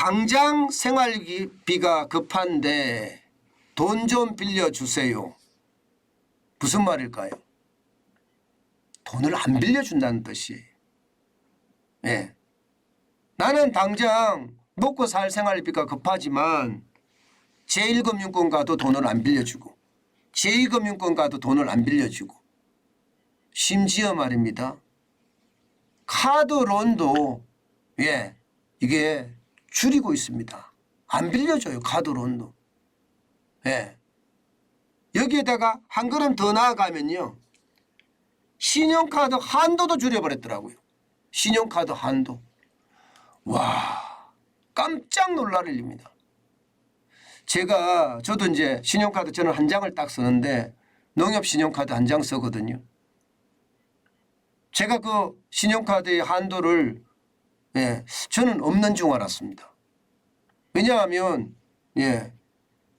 당장 생활비가 급한데 돈 좀 빌려주세요. 무슨 말일까요? 돈을 안 빌려준다는 뜻이에요. 예. 나는 당장 먹고 살 생활비가 급하지만 제1금융권 가도 돈을 안 빌려주고 제2금융권 가도 돈을 안 빌려주고 심지어 말입니다. 카드론도 예 이게 줄이고 있습니다. 안 빌려줘요 카드론도. 예. 여기에다가 한 걸음 더 나아가면요. 신용카드 한도도 줄여버렸더라고요. 신용카드 한도. 와 깜짝 놀랄 일입니다. 제가 저도 이제 신용카드 저는 한 장을 딱 쓰는데 농협 신용카드 한 장 쓰거든요. 제가 그 신용카드의 한도를 예, 저는 없는 줄 알았습니다. 왜냐하면 예,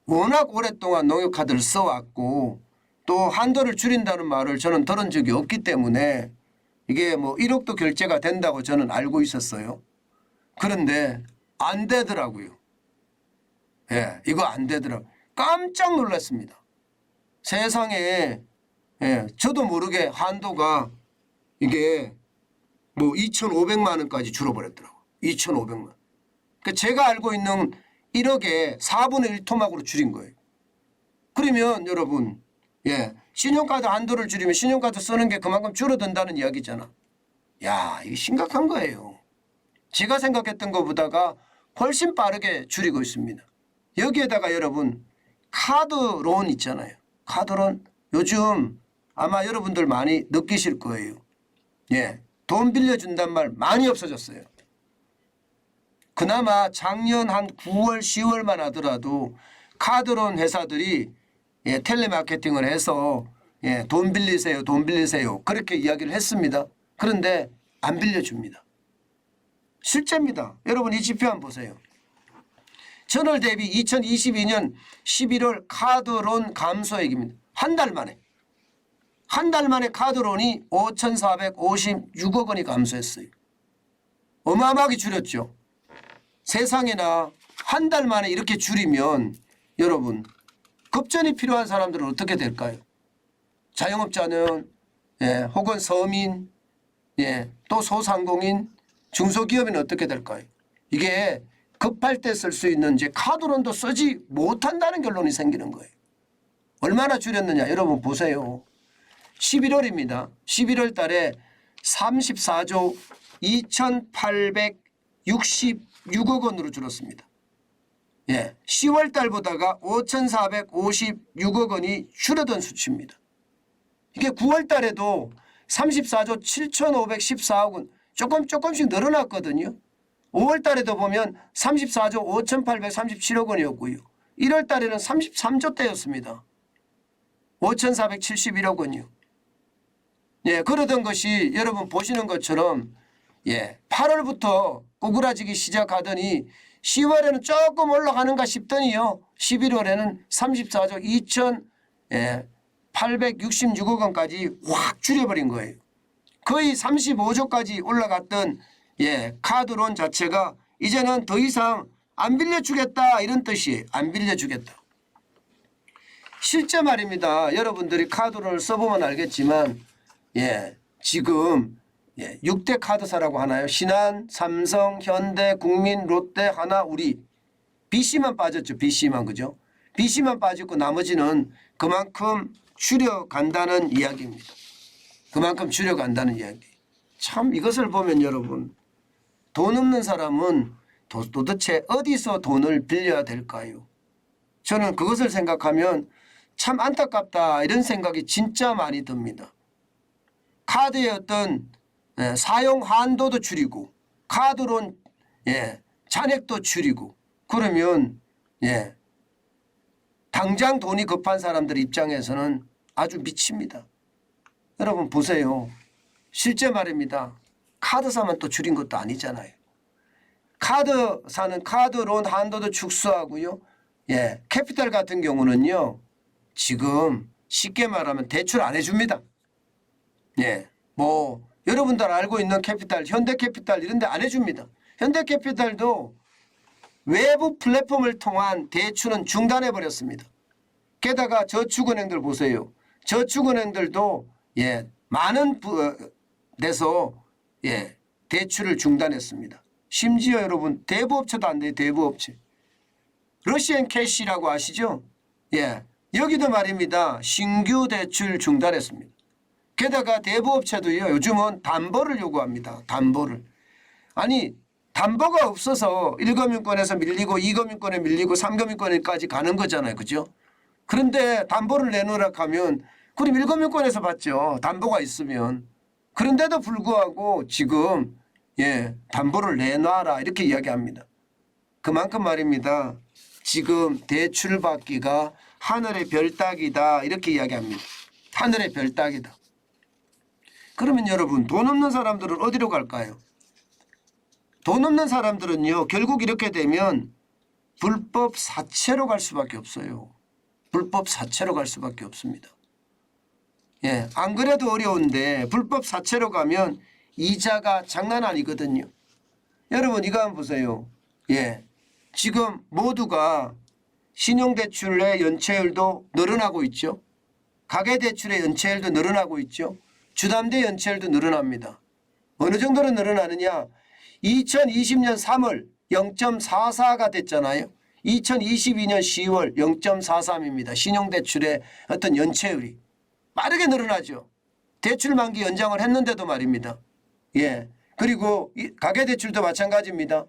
워낙 오랫동안 농협 카드를 써왔고 또 한도를 줄인다는 말을 저는 들은 적이 없기 때문에 이게 뭐 1억도 결제가 된다고 저는 알고 있었어요. 그런데 안 되더라고요. 예, 이거 안 되더라고요. 깜짝 놀랐습니다. 세상에 예, 저도 모르게 한도가 이게 뭐 2,500만 원까지 줄어버렸더라고. 2,500만. 그러니까 제가 알고 있는 1억에 4분의 1 토막으로 줄인 거예요. 그러면 여러분, 예, 신용카드 한도를 줄이면 신용카드 쓰는 게 그만큼 줄어든다는 이야기잖아. 야, 이게 심각한 거예요. 제가 생각했던 것보다가 훨씬 빠르게 줄이고 있습니다. 여기에다가 여러분 카드론 있잖아요. 카드론 요즘 아마 여러분들 많이 느끼실 거예요. 예, 돈 빌려준단 말 많이 없어졌어요. 그나마 작년 한 9월, 10월만 하더라도 카드론 회사들이 예, 텔레마케팅을 해서 예, 돈 빌리세요, 돈 빌리세요. 그렇게 이야기를 했습니다. 그런데 안 빌려줍니다. 실제입니다. 여러분 이 지표 한번 보세요. 전월 대비 2022년 11월 카드론 감소액입니다. 한 달 만에. 한 달 만에 카드론이 5,456억 원이 감소했어요. 어마어마하게 줄였죠. 세상에나 한 달 만에 이렇게 줄이면 여러분 급전이 필요한 사람들은 어떻게 될까요? 자영업자는 예, 혹은 서민 예, 또 소상공인 중소기업인 어떻게 될까요? 이게 급할 때 쓸 수 있는 이제 카드론도 쓰지 못한다는 결론이 생기는 거예요. 얼마나 줄였느냐 여러분 보세요. 11월입니다. 11월 달에 34조 2,866억 원으로 줄었습니다. 예, 10월 달보다가 5,456억 원이 줄어든 수치입니다. 이게 9월 달에도 34조 7,514억 원 조금 조금씩 늘어났거든요. 5월 달에도 보면 34조 5,837억 원이었고요. 1월 달에는 33조 대였습니다. 5,471억 원이요. 예, 그러던 것이 여러분 보시는 것처럼 예, 8월부터 꼬꾸라지기 시작하더니 10월에는 조금 올라가는가 싶더니요. 11월에는 34조 2천 예, 866억 원까지 확 줄여버린 거예요. 거의 35조까지 올라갔던 예, 카드론 자체가 이제는 더 이상 안 빌려주겠다 이런 뜻이에요. 안 빌려주겠다. 실제 말입니다. 여러분들이 카드론을 써보면 알겠지만 예, 지금 예, 6대 카드사라고 하나요? 신한, 삼성, 현대, 국민, 롯데, 하나, 우리 BC만 빠졌죠. BC만 그죠? BC만 빠졌고 나머지는 그만큼 줄여간다는 이야기입니다. 그만큼 줄여간다는 이야기. 참 이것을 보면 여러분 돈 없는 사람은 도- 도대체 어디서 돈을 빌려야 될까요? 저는 그것을 생각하면 참 안타깝다 이런 생각이 진짜 많이 듭니다. 카드의 어떤 예, 사용 한도도 줄이고 카드론 예, 잔액도 줄이고 그러면 예, 당장 돈이 급한 사람들 입장에서는 아주 미칩니다. 여러분 보세요. 실제 말입니다. 카드사만 또 줄인 것도 아니잖아요. 카드사는 카드론 한도도 축소하고요. 예, 캐피탈 같은 경우는요. 지금 쉽게 말하면 대출 안 해줍니다. 예, 뭐 여러분들 알고 있는 캐피탈, 현대캐피탈 이런 데 안 해줍니다. 현대캐피탈도 외부 플랫폼을 통한 대출은 중단해 버렸습니다. 게다가 저축은행들 보세요. 저축은행들도 예 많은 부, 어, 데서 예 대출을 중단했습니다. 심지어 여러분 대부업체도 안 돼요. 대부업체. 러시안 캐시라고 아시죠? 예 여기도 말입니다. 신규 대출 중단했습니다. 게다가 대부업체도요 요즘은 담보를 요구합니다. 담보를 아니 담보가 없어서 1금융권에서 밀리고 2금융권에 밀리고 3금융권에까지 가는 거잖아요. 그죠? 그런데 담보를 내놓으라 하면 그럼 1금융권에서 받죠. 담보가 있으면. 그런데도 불구하고 지금 예 담보를 내놔라 이렇게 이야기합니다. 그만큼 말입니다. 지금 대출 받기가 하늘의 별 따기다 이렇게 이야기합니다. 하늘의 별 따기다. 그러면 여러분 돈 없는 사람들은 어디로 갈까요? 돈 없는 사람들은요 결국 이렇게 되면 불법 사채로 갈 수밖에 없어요. 불법 사채로 갈 수밖에 없습니다. 예, 안 그래도 어려운데 불법 사채로 가면 이자가 장난 아니거든요. 여러분 이거 한번 보세요. 예, 지금 모두가 신용대출의 연체율도 늘어나고 있죠. 가계대출의 연체율도 늘어나고 있죠. 주담대 연체율도 늘어납니다. 어느 정도로 늘어나느냐? 2020년 3월 0.44가 됐잖아요. 2022년 10월 0.43입니다. 신용대출의 어떤 연체율이 빠르게 늘어나죠. 대출 만기 연장을 했는데도 말입니다. 예. 그리고 이 가계대출도 마찬가지입니다.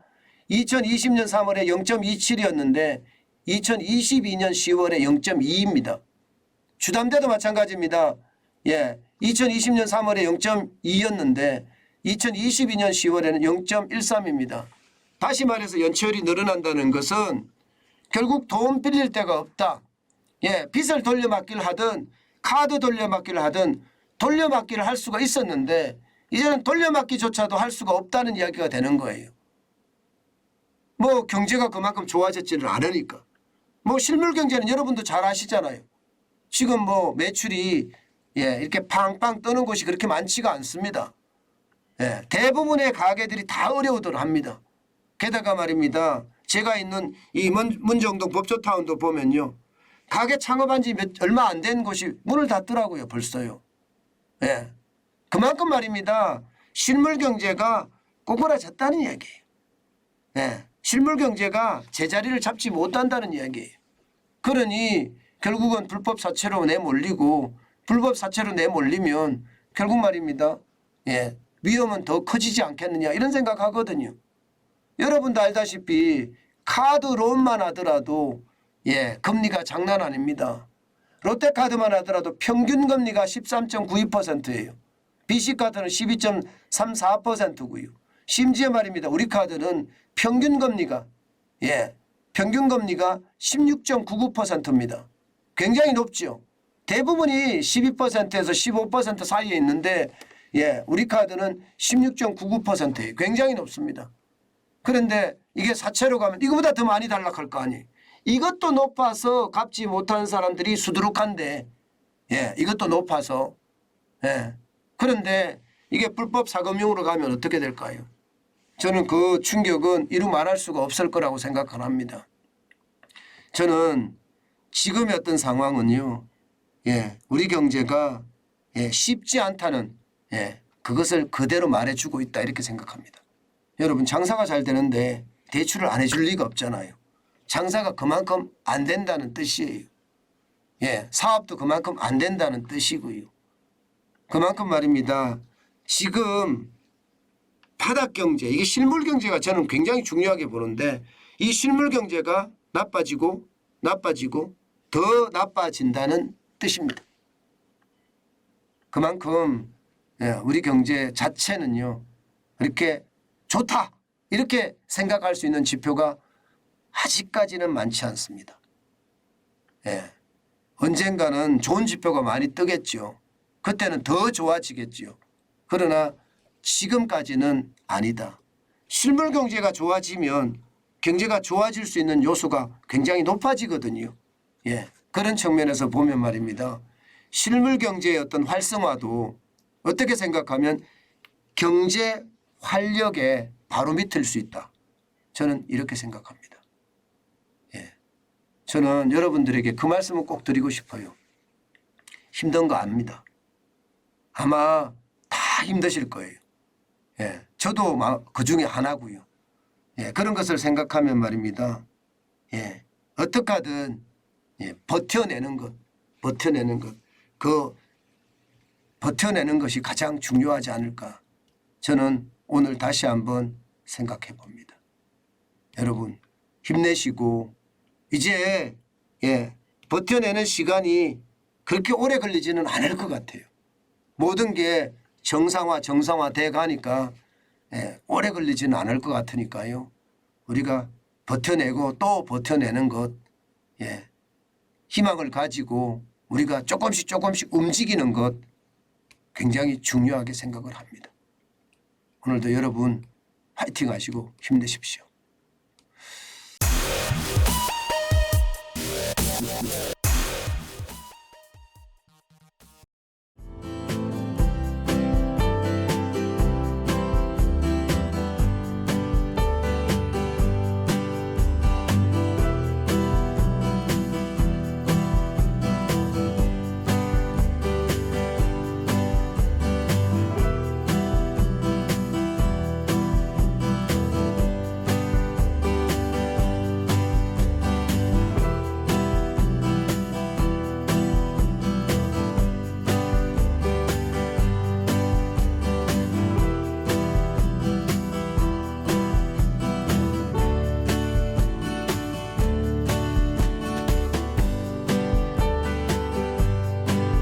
2020년 3월에 0.27이었는데 2022년 10월에 0.2입니다. 주담대도 마찬가지입니다. 예. 2020년 3월에 0.2였는데 2022년 10월에는 0.13입니다. 다시 말해서 연체율이 늘어난다는 것은 결국 돈 빌릴 데가 없다. 예, 빚을 돌려막기를 하든 카드 돌려막기를 하든 돌려막기를 할 수가 있었는데 이제는 돌려막기조차도 할 수가 없다는 이야기가 되는 거예요. 뭐 경제가 그만큼 좋아졌지는 않으니까. 뭐 실물 경제는 여러분도 잘 아시잖아요. 지금 뭐 매출이 예, 이렇게 팡팡 뜨는 곳이 그렇게 많지가 않습니다. 예, 대부분의 가게들이 다 어려우들 합니다. 게다가 말입니다. 제가 있는 이 문- 문정동 법조타운도 보면요. 가게 창업한 지 몇, 얼마 안 된 곳이 문을 닫더라고요. 벌써요. 예. 그만큼 말입니다. 실물 경제가 꼬꾸라졌다는 이야기예요. 예. 실물 경제가 제자리를 잡지 못한다는 이야기예요. 그러니 결국은 불법 사채로 내몰리고 불법 사채로 내몰리면 결국 말입니다. 예. 위험은 더 커지지 않겠느냐 이런 생각하거든요. 여러분도 알다시피 카드 론만 하더라도 예 금리가 장난 아닙니다. 롯데카드만 하더라도 평균 금리가 13.92%예요. BC카드는 12.34%고요. 심지어 말입니다. 우리 카드는 평균 금리가 예 평균 금리가 16.99%입니다. 굉장히 높죠. 대부분이 12%에서 15% 사이에 있는데 예 우리 카드는 16.99%예요. 굉장히 높습니다. 그런데 이게 사채로 가면 이거보다 더 많이 달락할 거 아니에요. 이것도 높아서 갚지 못하는 사람들이 수두룩한데 예, 이것도 높아서 예. 그런데 이게 불법 사금융으로 가면 어떻게 될까요? 저는 그 충격은 이루 말할 수가 없을 거라고 생각을 합니다. 저는 지금의 어떤 상황은요. 예, 우리 경제가 예, 쉽지 않다는 예, 그것을 그대로 말해주고 있다 이렇게 생각합니다. 여러분 장사가 잘 되는데 대출을 안 해줄 리가 없잖아요. 장사가 그만큼 안 된다는 뜻이에요. 예, 사업도 그만큼 안 된다는 뜻이고요. 그만큼 말입니다. 지금 바닥 경제, 이게 실물 경제가 저는 굉장히 중요하게 보는데 이 실물 경제가 나빠지고 나빠지고 더 나빠진다는 뜻입니다. 그만큼 예, 우리 경제 자체는요 이렇게 좋다 이렇게 생각할 수 있는 지표가 아직까지는 많지 않습니다. 예. 언젠가는 좋은 지표가 많이 뜨겠죠. 그때는 더 좋아지겠지요. 그러나 지금까지는 아니다. 실물 경제가 좋아지면 경제가 좋아질 수 있는 요소가 굉장히 높아지거든요. 예. 그런 측면에서 보면 말입니다. 실물 경제의 어떤 활성화도 어떻게 생각하면 경제 활력의 바로미터일 수 있다. 저는 이렇게 생각합니다. 저는 여러분들에게 그 말씀을 꼭 드리고 싶어요. 힘든 거 압니다. 아마 다 힘드실 거예요. 예, 저도 그 중에 하나고요. 예, 그런 것을 생각하면 말입니다. 예, 어떻게든 예, 버텨내는 것, 버텨내는 것, 그 버텨내는 것이 가장 중요하지 않을까. 저는 오늘 다시 한번 생각해 봅니다. 여러분 힘내시고 이제 예, 버텨내는 시간이 그렇게 오래 걸리지는 않을 것 같아요. 모든 게 정상화 정상화 돼 가니까 예, 오래 걸리지는 않을 것 같으니까요. 우리가 버텨내고 또 버텨내는 것 예, 희망을 가지고 우리가 조금씩 조금씩 움직이는 것 굉장히 중요하게 생각을 합니다. 오늘도 여러분 화이팅 하시고 힘내십시오.